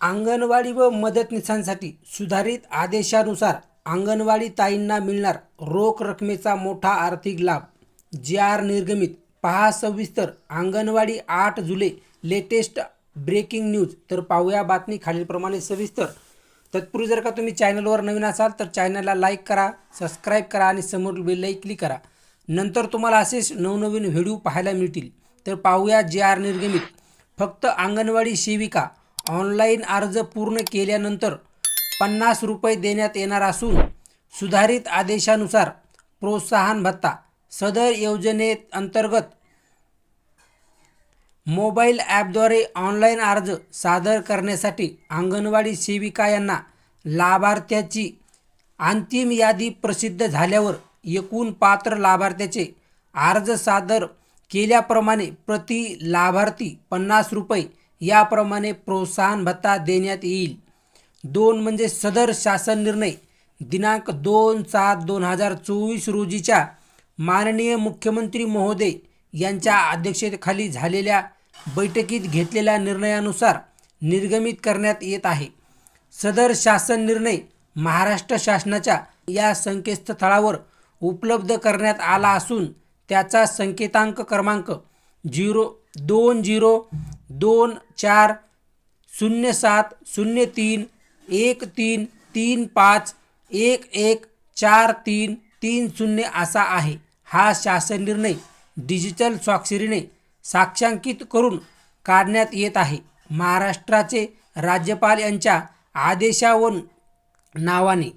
अंगणवाडी व मदतनीसांसाठी सुधारित आदेशानुसार अंगणवाडी ताईंना मिळणार रोख रकमेचा मोठा आर्थिक लाभ. जे आर निर्गमित. पहा सविस्तर अंगणवाडी आठ जुलै लेटेस्ट ब्रेकिंग न्यूज. तर पाहूया बातमी खालीलप्रमाणे सविस्तर. तत्पूर्वी जर का तुम्ही चॅनलवर नवीन असाल तर चॅनलला लाईक करा सबस्क्राईब करा आणि समोर बेललाही क्लिक करा. नंतर तुम्हाला असेच नवनवीन व्हिडिओ पाहायला मिळतील. तर पाहूया जे आर निर्गमित. फक्त अंगणवाडी सेविका ऑनलाईन अर्ज पूर्ण केल्यानंतर पन्नास रुपये देण्यात येणार असून सुधारित आदेशानुसार प्रोत्साहन भत्ता. सदर योजनेत अंतर्गत मोबाईल ॲपद्वारे ऑनलाईन अर्ज सादर करण्यासाठी अंगणवाडी सेविका यांना लाभार्थ्याची अंतिम यादी प्रसिद्ध झाल्यावर एकूण पात्र लाभार्थ्याचे अर्ज सादर केल्याप्रमाणे प्रति लाभार्थी पन्नास रुपये याप्रमाणे प्रोत्साहन भत्ता देण्यात येईल. दोन म्हणजे सदर शासन निर्णय. दिनांक दोन सात दोन हजार चोवीस रोजीच्या माननीय मुख्यमंत्री महोदय यांच्या अध्यक्षतेखाली झालेल्या बैठकीत घेतलेल्या निर्णयानुसार निर्गमित करण्यात येत आहे. सदर शासन निर्णय महाराष्ट्र शासनाच्या या संकेतस्थळावर उपलब्ध करण्यात आला असून त्याचा संकेतांक क्रमांक झिरो दोन झिरो दोन चार शून्य सात शून्य तीन एक तीन तीन पाच एक एक चार तीन तीन शून्य असा आहे. हा शासन निर्णय डिजिटल स्वाक्षरीने साक्षांकित करून काढण्यात येत आहे. महाराष्ट्राचे राज्यपाल यांच्या आदेशावर नावाने